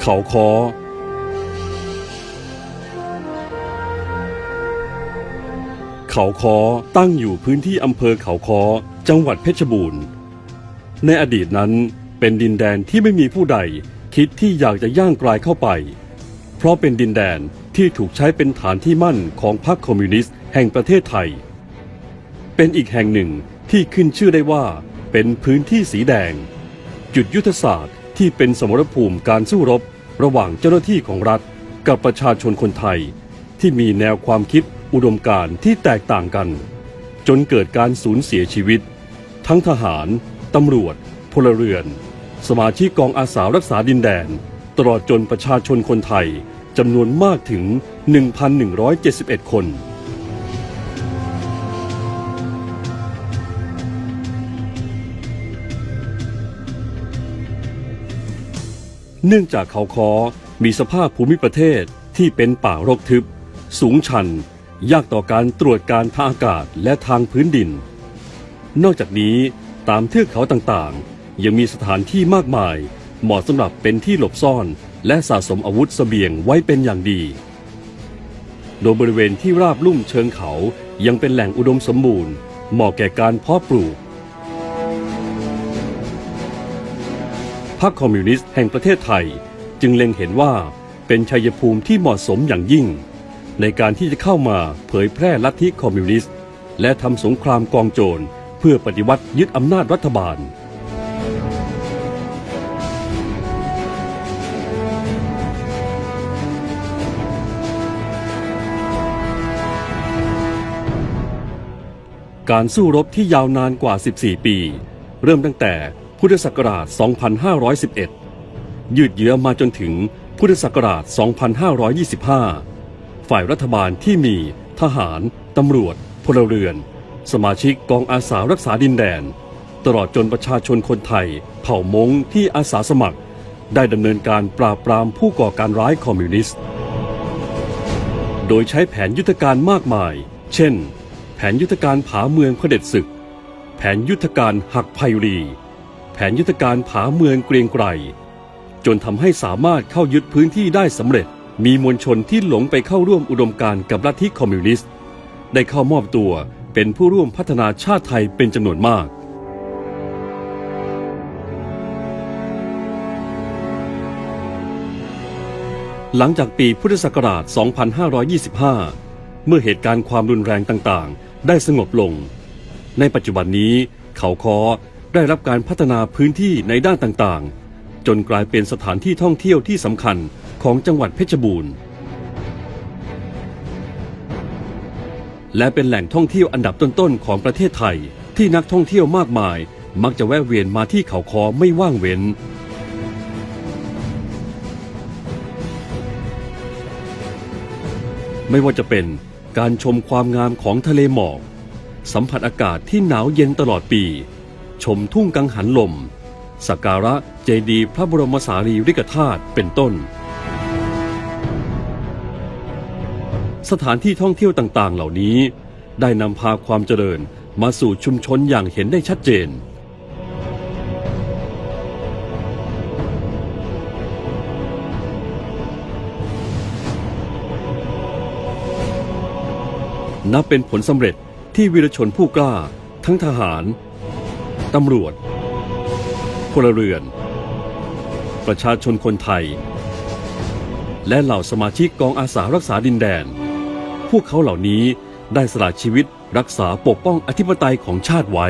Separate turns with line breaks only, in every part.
เขาคอเขาคอตั้งอยู่พื้นที่อำเภอเขาคอจังหวัดเพชรบูรณ์ ในอดีตนั้นเป็นดินแดนที่ไม่มีผู้ใดคิดที่อยากจะย่างกลายเข้าไป เพราะเป็นดินแดนที่ถูกใช้เป็นฐานที่มั่นของพรรคคอมมิวนิสต์แห่งประเทศไทย เป็นอีกแห่งหนึ่งที่ขึ้นชื่อได้ว่าเป็นพื้นที่สีแดง จุดยุทธศาสตร์ที่เป็นสมรภูมิการสู้รบ ระหว่างเจ้าหน้าที่ของรัฐ กับประชาชนคนไทย ที่มีแนวความคิดอุดมการณ์ที่แตกต่างกัน จนเกิดการสูญเสียชีวิต ทั้งทหาร ตำรวจ พลเรือน สมาชิกกองอาสารักษาดินแดน ตลอดจนประชาชนคนไทยจำนวนมากถึง 1,171 คน เนื่องจากเขาคอมีสภาพภูมิประเทศที่เป็นป่ารกทึบ สูงชัน ยากต่อการตรวจการทางอากาศและทางพื้นดิน นอกจากนี้ตามเทือกเขาต่างๆ ยังมีสถานที่มากมาย เหมาะสำหรับเป็นที่หลบซ่อน และสะสมอาวุธเสบียงไว้เป็นอย่างดี โดยบริเวณที่ราบลุ่มเชิงเขายังเป็นแหล่งอุดมสมบูรณ์ เหมาะแก่การเพาะปลูก พรรคคอมมิวนิสต์แห่งประเทศไทย จึงเล็งเห็นว่าเป็นชัยภูมิที่เหมาะสมอย่างยิ่ง ในการที่จะเข้ามาเผยแพร่ลัทธิคอมมิวนิสต์ และทำสงครามกองโจรเพื่อปฏิวัติยึดอำนาจรัฐบาลการสู้รบที่ยาวนานกว่า 14 ปี เริ่มตั้งแต่ พุทธศักราช 2511 ยืดเยื้อมาจนถึงพุทธศักราช 2525 ฝ่ายรัฐบาลที่มีทหาร ตำรวจ พลเรือน สมาชิกกองอาสารักษาดินแดน ตลอดจนประชาชนคนไทย เผ่ามงที่อาสาสมัคร ได้ดำเนินการปราบปรามผู้ก่อการร้ายคอมมิวนิสต์ โดยใช้แผนยุทธการมากมาย เช่น แผนยุทธการผาเมืองเผด็จศึก แผนยุทธการหักไพรี ผนยุทธการผาเมืองเกรียงไกรจนทำให้สามารถเข้ายึดพื้นที่ได้สำเร็จ มีมวลชนที่หลงไปเข้าร่วมอุดมการกับลัทธิคอมมิวนิสต์ ได้เข้ามอบตัวเป็นผู้ร่วมพัฒนาชาติไทยเป็นจำนวนมาก หลังจากปีพุทธศักราช 2525 เมื่อเหตุการณ์ความรุนแรงต่างๆ ได้สงบลง ในปัจจุบันนี้เขาคอ ได้รับการพัฒนาพื้นที่ในด้านต่างๆ จนกลายเป็นสถานที่ท่องเที่ยวที่สำคัญของจังหวัดเพชรบูรณ์ และเป็นแหล่งท่องเที่ยวอันดับต้นๆของประเทศไทย ที่นักท่องเที่ยวมากมาย มักจะแวะเวียนมาที่เขาคอไม่ว่างเว้นไม่ว่าจะเป็นการชมความงามของทะเลหมอก สัมผัสอากาศที่หนาวเย็นตลอดปี ชมทุ่งกังหันลม สักการะเจดีย์พระบรมสารีริกธาตุเป็นต้น สถานที่ท่องเที่ยวต่างๆ เหล่านี้ ได้นำพาความเจริญมาสู่ชุมชนอย่างเห็นได้ชัดเจนนับเป็นผลสำเร็จที่วีรชนผู้กล้า ทั้งทหาร ตำรวจ พลเรือน ประชาชนคนไทย และเหล่าสมาชิกกองอาสารักษาดินแดน พวกเขาเหล่านี้ได้สละชีวิตรักษาปกป้องอธิปไตยของชาติไว้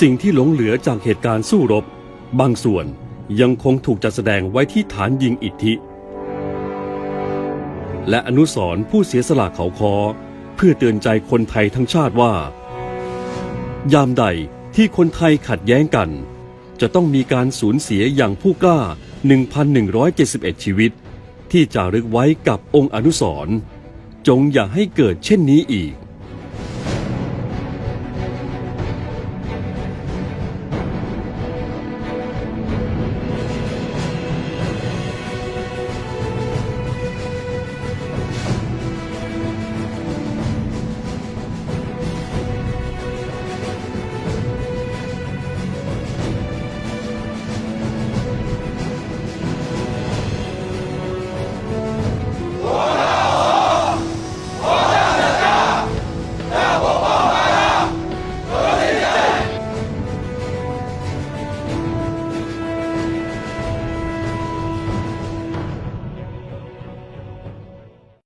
สิ่งที่หลงเหลือจากเหตุการณ์สู้รบ บางส่วนยังคงถูกจัดแสดงไว้ที่ฐานยิงอิทธิ และอนุสรผู้เสียสละเขาคอ เพื่อเตือนใจคนไทยทั้งชาติว่า ยามใดที่คนไทยขัดแย้งกัน จะต้องมีการสูญเสียอย่างผู้กล้า 1,171 ชีวิต ที่จารึกไว้กับองค์อนุสรณ์จงอย่าให้เกิดเช่นนี้อีก